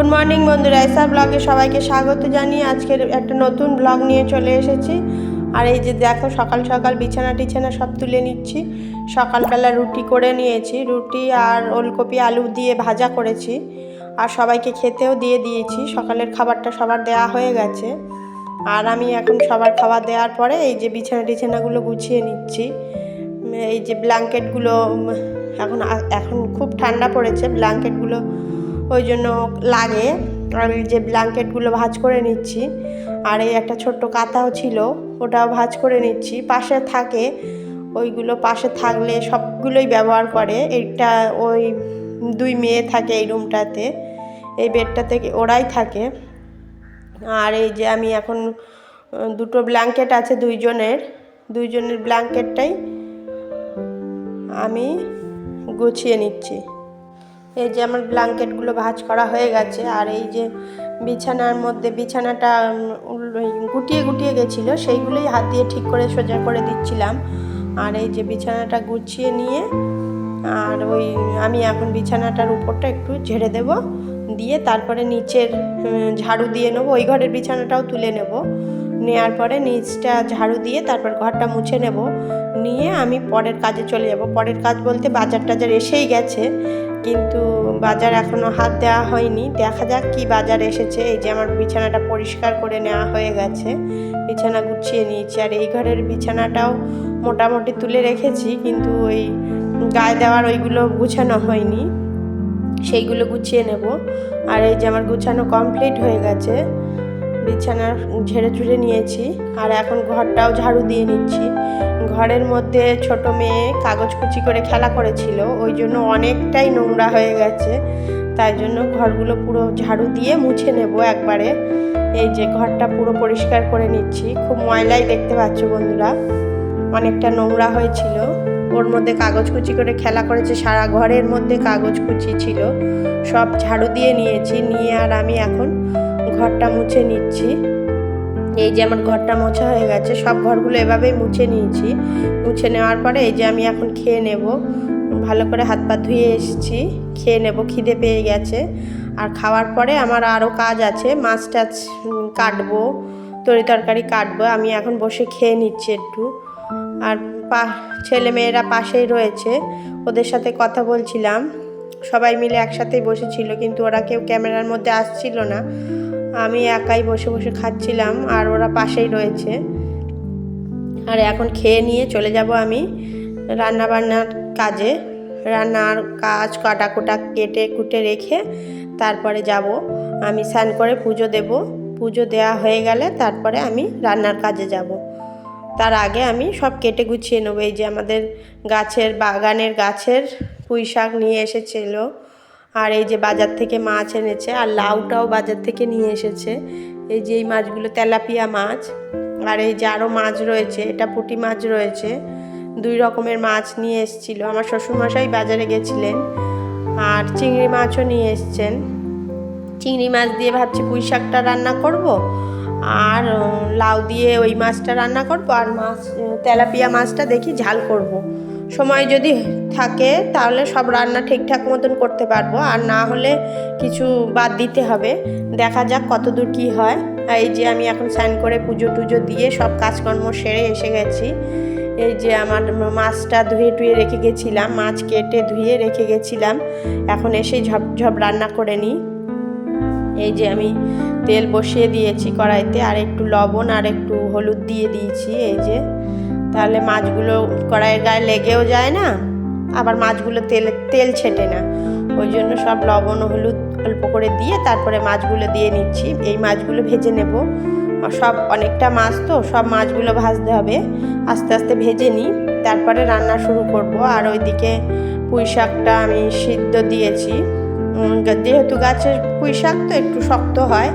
Good morning বন্ধুরা, SR ব্লগে সবাইকে স্বাগত জানিয়ে আজকের একটা নতুন ব্লগ নিয়ে চলে এসেছি। আর এই যে দেখো, সকাল সকাল বিছানা টিছানা সব তুলে নিচ্ছি। সকালবেলা রুটি করে নিয়েছি, রুটি আর ওলকপি আলু দিয়ে ভাজা করেছি। আর সবাইকে খেতেও দিয়ে দিয়েছি, সকালের খাবারটা সবার দেওয়া হয়ে গেছে। আর আমি এখন সবার খাবার দেওয়ার পরে এই যে বিছানা টিছানাগুলো গুছিয়ে নিচ্ছি। এই যে ব্ল্যাঙ্কেটগুলো এখন এখন খুব ঠান্ডা পড়েছে, ব্ল্যাঙ্কেটগুলো ওই জন্য লাগে। আমি যে ব্ল্যাঙ্কেটগুলো ভাঁজ করে নিচ্ছি, আর এই একটা ছোট্ট কাঁথাও ছিল, ওটাও ভাঁজ করে নিচ্ছি। পাশে থাকে, ওইগুলো পাশে থাকলে সবগুলোই ব্যবহার করে। এইটা ওই দুই মেয়ে থাকে এই রুমটাতে, এই বেডটাতে ওরাই থাকে। আর এই যে আমি এখন, দুটো ব্ল্যাঙ্কেট আছে দুইজনের দুইজনের ব্ল্যাঙ্কেটটাই আমি গুছিয়ে নিচ্ছি। এই যে আমার ব্ল্যাঙ্কেটগুলো ভাঁজ করা হয়ে গেছে, আর এই যে বিছানার মধ্যে, বিছানাটা গুটিয়ে গুটিয়ে গেছিল, সেইগুলোই হাত দিয়ে ঠিক করে সোজা করে দিচ্ছিলাম। আর এই যে বিছানাটা গুছিয়ে নিয়ে, আর ওই আমি এখন বিছানাটার উপরটা একটু ঝেড়ে দেব, দিয়ে তারপরে নিচের ঝাড়ু দিয়ে নেব, ওই ঘরের বিছানাটাও তুলে নেব। নেওয়ার পরে নিচটা ঝাড়ু দিয়ে তারপর ঘরটা মুছে নেব। নিয়ে আমি পরের কাজে চলে যাব। পরের কাজ বলতে বাজার টাজার এসেই গেছে, কিন্তু বাজার এখনও হাত দেওয়া হয়নি। দেখা যাক কি বাজার এসেছে। এই যে আমার বিছানাটা পরিষ্কার করে নেওয়া হয়ে গেছে। বিছানা গুছিয়ে নিয়েছি। আর এই ঘরের বিছানাটাও মোটামুটি তুলে রেখেছি, কিন্তু ওই গায়ে দেওয়ার ওইগুলো গুছানো হয়নি। সেইগুলো গুছিয়ে নেব। আর এই যে আমার গুছানো কমপ্লিট হয়ে গেছে। বিছানা ঝেড়ে ঝুড়ে নিয়েছি আর এখন ঘরটাও ঝাড়ু দিয়ে নিচ্ছি। ঘরের মধ্যে ছোট মেয়ে কাগজ কুচি করে খেলা করেছিল, ওই জন্য অনেকটাই নোংরা হয়ে গেছে। তাই জন্য ঘরগুলো পুরো ঝাড়ু দিয়ে মুছে নেব একবারে। এই যে ঘরটা পুরো পরিষ্কার করে নিচ্ছি। খুব ময়লাই দেখতে পাচ্ছ বন্ধুরা, অনেকটা নোংরা হয়েছিল। ওর মধ্যে কাগজ কুচি করে খেলা করেছে, সারা ঘরের মধ্যে কাগজ কুচি ছিল। সব ঝাড়ু দিয়ে নিয়েছি, নিয়ে আর আমি এখন ঘরটা মুছে নিচ্ছি। এই যে আমার ঘরটা মোছা হয়ে গেছে, সব ঘরগুলো এভাবেই মুছে নিয়েছি। মুছে নেওয়ার পরে এই যে আমি এখন খেয়ে নেব। ভালো করে হাত পা ধুয়ে এসেছি, খেয়ে নেব, খিদে পেয়ে গেছে। আর খাওয়ার পরে আমার আরও কাজ আছে, মাছ টাছ কাটবো, তরি তরকারি কাটবো, আমি এখন বসে খেয়ে নিচ্ছি একটু। আর পা, ছেলে মেয়েরা পাশেই রয়েছে, ওদের সাথে কথা বলছিলাম। সবাই মিলে একসাথেই বসেছিল, কিন্তু ওরা কেউ ক্যামেরার মধ্যে আসছিল না। আমি একাই বসে বসে খাচ্ছিলাম আর ওরা পাশেই রয়েছে। আর এখন খেয়ে নিয়ে চলে যাব আমি রান্না বান্নার কাজে। রান্নার কাজ কাটা কোটা কেটে কুটে রেখে তারপরে যাব। আমি স্নান করে পুজো দেব। পুজো দেওয়া হয়ে গেলে তারপরে আমি রান্নার কাজে যাব। তার আগে আমি সব কেটে গুছিয়ে নেব। এই যে আমাদের গাছের বাগানের গাছের পুঁই শাক নিয়ে এসেছিল। আর এই যে বাজার থেকে মাছ এনেছে আর লাউটাও বাজার থেকে নিয়ে এসেছে। এই যে এই মাছগুলো তেলাপিয়া মাছ আর এই যে আরও মাছ রয়েছে, এটা পুঁটি মাছ রয়েছে। দুই রকমের মাছ নিয়ে এসেছিল। আমার শ্বশুরমশাই বাজারে গেছিলেন আর চিংড়ি মাছও নিয়ে এসছেন। চিংড়ি মাছ দিয়ে ভাবছি পুঁই শাকটা রান্না করব আর লাউ দিয়ে ওই মাছটা রান্না করব আর মাছ, তেলাপিয়া মাছটা দেখি ঝাল করব। সময় যদি থাকে, তাহলে সব রান্না ঠিকঠাক মতন করতে পারব। আর না হলে কিছু বাদ দিতে হবে। দেখা যাক কতদূর কি হয়। এই যে আমি এখন স্নান করে পুজো টুজো দিয়ে সব কাজকর্ম সেরে এসে গেছি। এই যে আমার মাছটা ধুয়ে টুয়ে রেখে গেছিলাম, মাছ কেটে ধুয়ে রেখে গেছিলাম। এখন এসে ঝপ ঝপ রান্না করে নিই। এই যে আমি তেল বসিয়ে দিয়েছি কড়াইতে, আর একটু লবণ আর একটু হলুদ দিয়ে দিয়েছি। এই যে তাহলে মাছগুলো কড়াইয়ের গায়ে লেগেও যায় না, আবার মাছগুলো তেল তেল ছেটে না। ওই জন্য সব লবণ হলুদ অল্প করে দিয়ে তারপরে মাছগুলো দিয়ে নিচ্ছি। এই মাছগুলো ভেজে নেব। সব অনেকটা মাছ তো, সব মাছগুলো ভাজতে হবে। আস্তে আস্তে ভেজে নিই, তারপরে রান্না শুরু করব। আর ওইদিকে পুঁই শাকটা আমি সিদ্ধ দিয়েছি। যেহেতু গাছের পুঁই শাক তো একটু শক্ত হয়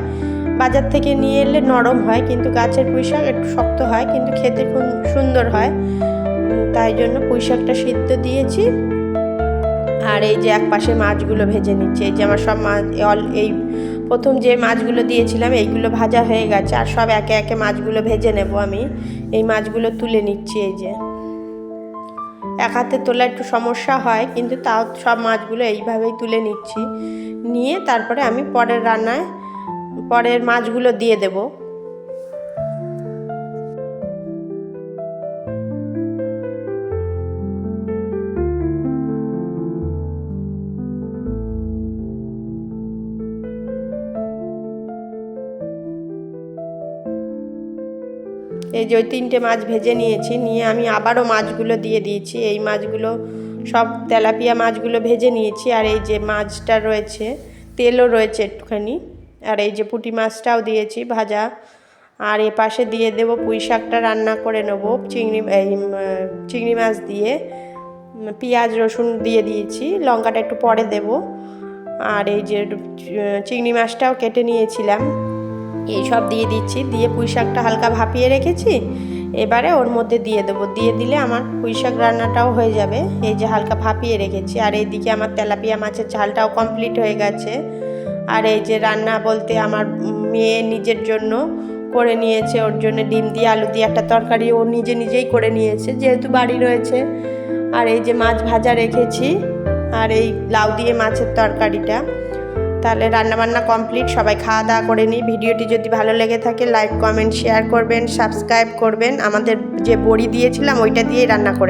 বাজার থেকে নিয়ে এলে নরম হয়, কিন্তু গাছের পুঁই শাক একটু শক্ত হয়, কিন্তু খেতে খুব সুন্দর হয়। তাই জন্য পুঁই শাকটা সিদ্ধ দিয়েছি। আর এই যে এক পাশে মাছগুলো ভেজে নিচ্ছে, এই যে আমার সব মাছ অল এই প্রথম যে মাছগুলো দিয়েছিলাম, এইগুলো ভাজা হয়ে গেছে, আর সব একে একে মাছগুলো ভেজে নেব আমি। এই মাছগুলো তুলে নিচ্ছি এই যে। এক হাতে তোলা একটু সমস্যা হয়, কিন্তু তাও সব মাছগুলো এইভাবেই তুলে নিচ্ছি। নিয়ে তারপরে আমি পরের রান্নায় পরের মাছগুলো দিয়ে দেবো। এই যে ওই তিনটে মাছ ভেজে নিয়েছি, নিয়ে আমি আবারও মাছগুলো দিয়ে দিয়েছি। এই মাছগুলো সব তেলাপিয়া মাছগুলো ভেজে নিয়েছি, আর এই যে মাছটা রয়েছে, তেলও রয়েছে একটুখানি। আর এই যে পুঁটি মাছটাও দিয়েছি ভাজা। আর এ পাশে দিয়ে দেবো পুঁই শাকটা রান্না করে নেব, চিংড়ি, এই চিংড়ি মাছ দিয়ে। পেঁয়াজ, রসুন দিয়ে দিয়েছি, লঙ্কাটা একটু পরে দেব। আর এই যে চিংড়ি মাছটাও কেটে নিয়েছিলাম। এই সব দিয়ে দিচ্ছি, দিয়ে পুঁই শাকটা হালকা ভাপিয়ে রেখেছি। এবারে ওর মধ্যে দিয়ে দেবো। দিয়ে দিলে আমার পুঁই শাক রান্নাটাও হয়ে যাবে। এই যে হালকা ভাপিয়ে রেখেছি। আর এইদিকে আমার তেলাপিয়া মাছের ঝালটাও কমপ্লিট হয়ে গেছে। আর এই যে রান্না বলতে আমার মেয়ে নিজের জন্য করে নিয়েছে, ওর জন্য ডিম দিয়ে আলু দিয়ে একটা তরকারি ও নিজে নিজেই করে নিয়েছে, যেহেতু বাড়ি রয়েছে। আর এই যে মাছ ভাজা রেখেছি, আর এই লাউ দিয়ে মাছের তরকারিটা। তাহলে রান্নাবান্না কমপ্লিট, সবাই খাওয়া দাওয়া করে নিই। ভিডিওটি যদি ভালো লেগে থাকে, লাইক, কমেন্ট, শেয়ার করবেন, সাবস্ক্রাইব করবেন। আমাদের যে বড়ি দিয়েছিলাম, ওইটা দিয়েই রান্না করে